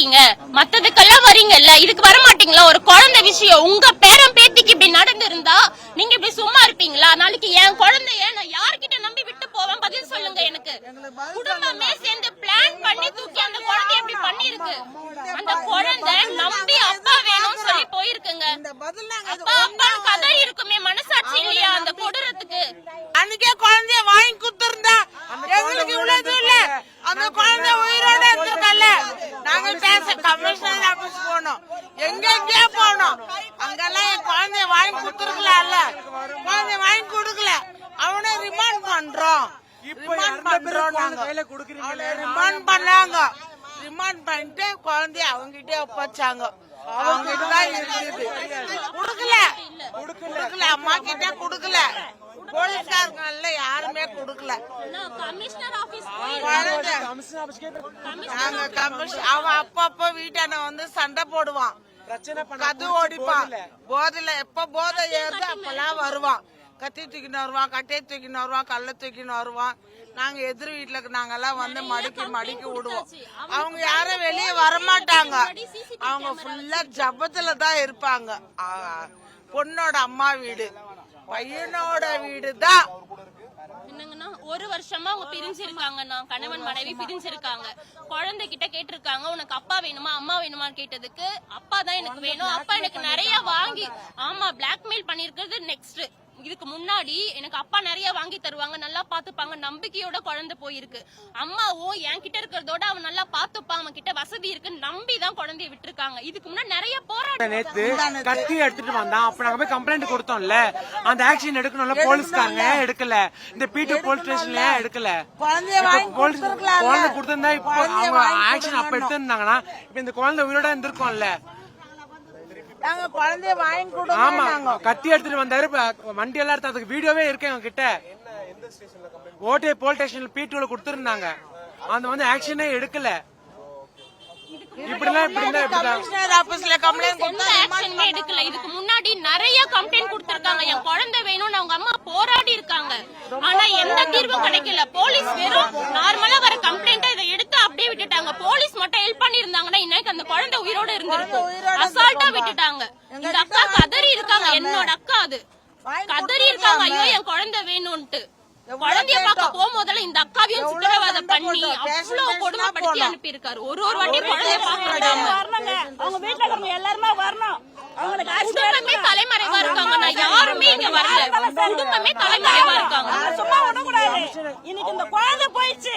இருக்கீங்க மத்ததுக்கெல்லாம் வரீங்கல்ல. இதுக்கு வர மாட்டீங்களா ஒரு குழந்தை விஷயம். உங்க பேரம் பேத்திக்கு இப்படி நடந்திருந்தா நீங்க இப்படி சும்மா இருப்பீங்களா? நாளைக்கு என் குழந்தைய நான் யார்கிட்ட நம்பி விட்டு போவேன்? பதில் சொல்லுங்க எனக்கு. குடும்பமே சேர்ந்து பிளான் பண்ணி தூக்கி அந்த குழந்தை எப்படி பண்ணிருக்கு அந்த குழந்தை நம்பி அப்பா வேணும்னு சொல்லி போயிருக்குங்க. அப்பா அப்பா கதை இருக்குமே. மனசாட்சி இல்லையா அந்த கொடூரத்துக்கு? அன்னைக்கே குழந்தைய வாங்கி குடுத்திருந்தா. எங்களுக்கு இவ்வளவு இல்ல. அந்த குழந்தை நாங்க பேச கமிஷனர் ஆபீஸ் போனோம் எங்க எங்கேயோ போனோம் அங்கெல்லாம் என் குழந்தைய வாங்கி குடுத்துருக்கலாம்ல. குழந்தைய வாங்கி கொடுக்கல. அவனை ரிமாண்ட் பண்றோம். ரிமாண்ட் பண்றோம் நாங்க. அவனை ரிமாண்ட் பண்ணாங்க. ரிமாண்ட் பண்ணிட்டு குழந்தைய அவங்கிட்டே ஒப்பச்சாங்க அவங்கிட்ட தான் இருக்குது குடுக்கல. குடுக்கல. அம்மா கிட்ட குடுக்கல. போலீஸ்காரங்கள்ல யாருமே குடுக்கல. அவன் அப்பப்ப வீட்டான வந்து சண்டை போடுவான். கது ஓடிப்பான் போதையில எப்ப போதை ஏறுது அப்பெல்லாம் வருவான். கத்தி தூக்கின்னு வருவான் கட்டையை தூக்கின்னு வருவான் கல்லை தூக்கின்னு வருவான். நாங்க எதிர் வீட்டுல நாங்கெல்லாம் வந்து மடிக்கி மடிக்கி விடுவோம். அவங்க யாரும் வெளியே வரமாட்டாங்க. அவங்க ஃபுல்லா ஜபத்துல தான் இருப்பாங்க. பொண்ணோட அம்மா வீடு. பையனோட வீடு தான் என்னங்கன்னா ஒரு வருஷமா அவங்க பிரிஞ்சிருக்காங்கண்ணா. கணவன் மனைவி பிரிஞ்சிருக்காங்க. குழந்தை கிட்ட கேட்டிருக்காங்க உனக்கு அப்பா வேணுமா அம்மா வேணுமான்னு கேட்டதுக்கு அப்பா தான் எனக்கு வேணும். அப்பா எனக்கு நிறைய வாங்கி ஆமா பிளாக்மெயில் பண்ணிருக்கிறது நெக்ஸ்ட் இதுக்கு முன்னாடி எனக்கு அப்பா நிறைய வாங்கி தருவாங்க நல்லா பாத்துப்பாங்க நம்பிக்கையோட குழந்தை போயிருக்கு. அம்மாவும் என்கிட்ட இருக்கிறதோட அவன் நல்லா பாத்துப்பான் அவன் கிட்ட வசதி இருக்கு நம்பி தான் குழந்தைய விட்டுருக்காங்க. இதுக்கு முன்னாடி நிறைய போராட்டம் நேத்து கத்தி எடுத்துட்டு வந்தான். அப்ப நாங்க போய் கம்ப்ளைண்ட் கொடுத்தோம்ல. அந்த ஆக்ஷன் எடுக்கணும்ல போலீஸ்காரங்க எடுக்கல. இந்த பி டூ போலீஸ் ஸ்டேஷன்ல எடுக்கல. போலீஸ். குழந்தை கொடுத்திருந்தா இப்போ அவங்க வாங்கி ஆக்ஷன் அப்ப எடுத்திருந்தாங்கன்னா இப்ப இந்த குழந்தை உயிரோட இருந்திருக்கும்ல. நாங்க குழந்தைய வாங்கி கொடுங்க ஆமா நாங்க. கத்தி எடுத்துட்டு வந்தாரு. வண்டி எல்லாம் எடுத்து அதுக்கு வீடியோவே இருக்கு எங்க கிட்ட ஓட்டே போலீஸ் ஸ்டேஷன்ல பி டூல கொடுத்திருந்தாங்க. அந்த வந்து ஆக்ஷனே எடுக்கல. இப்படிலாம் இப்படி இருந்தா இப்படிதான். கமிஷனர் ஆபீஸ்ல கம்ப்ளைண்ட் எந்த ஆக்ஷனுமே எடுக்கல. இதுக்கு முன்னாடி நிறைய கம்ப்ளைண்ட் கொடுத்திருக்காங்க. என் குழந்தை வேணும்னு அவங்க அம்மா போராடி இருக்காங்க. ஆனா எந்த தீர்வும் கிடைக்கல. போலீஸ் வெறும் நார்மலா வர கம்ப்ளைண்ட் இதை எடுத்து அப்படியே விட்டுட்டாங்க. போலீஸ் மட்டும் ஹெல்ப் பண்ணி இருந்தாங்கன்னா இன்னைக்கு அந்த குழந்தை உயிரோட இருந்திருக்கும். அசால்ட்டா. விட்டுட்டாங்க. இந்த அக்கா கதறி இருக்காங்க. என்னோட அக்கா அது. கதறி இருக்காங்க. ஐயோ. என் குழந்தை வேணும்ட்டு குழந்தைய பார்க்க. போகும்போதெல்லாம் இந்த அக்காவையும் எவ்வளவு சித்திரவதை சண்டை பண்ணி. அவ்வளவு கொடுமைப்படுத்தி போனோம். அனுப்பி இருக்காரு ஒரு ஒரு வாட்டி குழந்தைய பார்க்க அவங்க வீட்டுல இருக்கிறவங்க எல்லாருமே வரணும். குடும்பமே தலைமறைவா இருக்காங்க. நான் யாருமே இங்க வரல. குடும்பமே தலைமறைவா இருக்காங்க. சும்மா இன்னைக்கு இந்த குழந்தை போயிடுச்சு.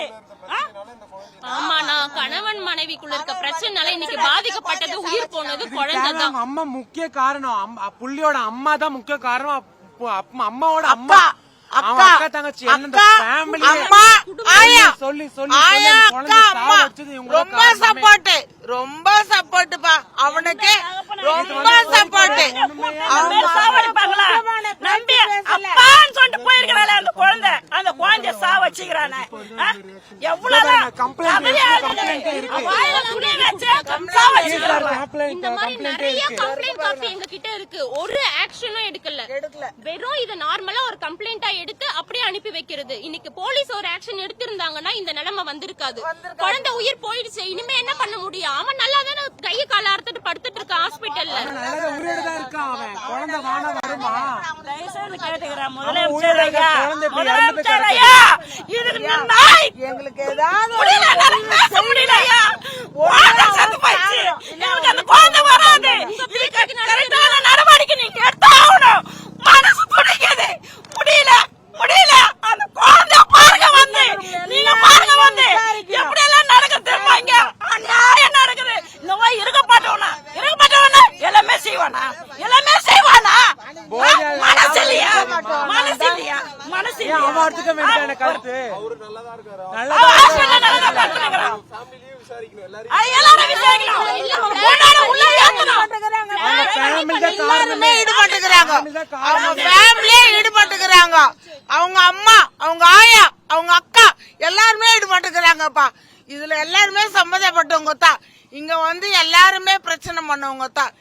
கணவன் மனைவிக்குள்ள இருக்க பிரச்சனைனால இன்னைக்கு பாதிக்கப்பட்டது உயிர் போனது குழந்தை தான். அவங்க அம்மா முக்கிய காரணம். அம்மா- புள்ளியோட அம்மா தான் முக்கிய காரணம். அப்ப- அப்ப அம்மாவோட அம்மா. அக்கா, தங்கச்சி அம்மா, ஆயா, சொல்லி சொல்லி ஆயா, அக்கா, அம்மா. ரொம்ப. சப்போர்ட் ரொம்ப சப்போர்ட்பா அவனுக்கு ரொம்ப சப்போர்ட் அந்த மாதிரி சாவடிப்பாங்களா நம்பி அப்பான்னு சொல்லிட்டு போயிருக்கிறாளே அந்த குழந்தை அந்த குழந்தைய சாவடிச்சுக்கிறானே ஆ? எவ்வளவுதான் complaint கதறி இருக்கு, அழுது. complaint இருக்கு. வாயில துணி வச்சு சாவடிச்சுக்கிறாங்க Complaint, இந்த மாதிரி complaint நிறைய இருக்கு. கம்ப்ளைண்ட் காப்பி எங்க கிட்ட இருக்கு. ஒரு ஆக்ஷனும் எடுக்கல. எடுக்கல. வெறும் இது நார்மலா ஒரு கம்ப்ளைண்டா எடுத்து அப்படியே அனுப்பி வைக்கிறது. இன்னைக்கு போலீஸ் ஒரு ஆக்ஷன் எடுத்திருந்தாங்கன்னா இந்த நிலைமை வந்திருக்காது. குழந்தை உயிர் போயிடுச்சு. இனிமே என்ன பண்ண முடியும்? அவன் நல்லா தானே கையை கால அறுத்துட்டு படுத்துட்டு உயிரோட இருக்கான் அவன். குழந்தை வான வருமா? தயவுசெய்து கேட்டுக்கிறேன் முதலமைச்சர் ஐயா ஐயா இதுக்கு நாய் எங்களுக்கு ஏதாவது முடியல பேச முடியல ஐயா செத்து போயிடுச்சு. அந்த குழந்தை வராது இதுக்கு கரெக்டான நடவடிக்கை நீங்க எடுத்தாகணும் மனசு துடிக்குது முடியல முடியல அந்த குழந்தை பாருங்க வந்து நீங்க பாருங்க வந்து எப்படி எல்லாம் நடக்குது தெரியுமா இங்க அநியாயம் நடக்குது இந்த மாதிரி இருக்கப்பட்டவனா இருக்கப்பட்டவனா எல்லாமே செய்வானா எல்லாமே செய்வானா ஆ? மனசு இல்லையா மனசு இல்லையா மனசு இல்லையா அவன் கருத்து எல்லாரும் விசாரிக்கணும். உள்ள ஏத்தணும். எல்லாருமே ஈடுபட்டுக்கிறாங்க. அவங்க ஃபேமிலியே ஈடுபட்டுக்கிறாங்க. அவங்க அம்மா அவங்க ஆயா அவங்க அக்கா எல்லாருமே ஈடுபட்டுக்கிறாங்கப்பா. இதுல எல்லாருமே சம்மந்தப்பட்டவங்க தான். இங்க வந்து எல்லாருமே பிரச்சனை பண்ணவங்க தான்.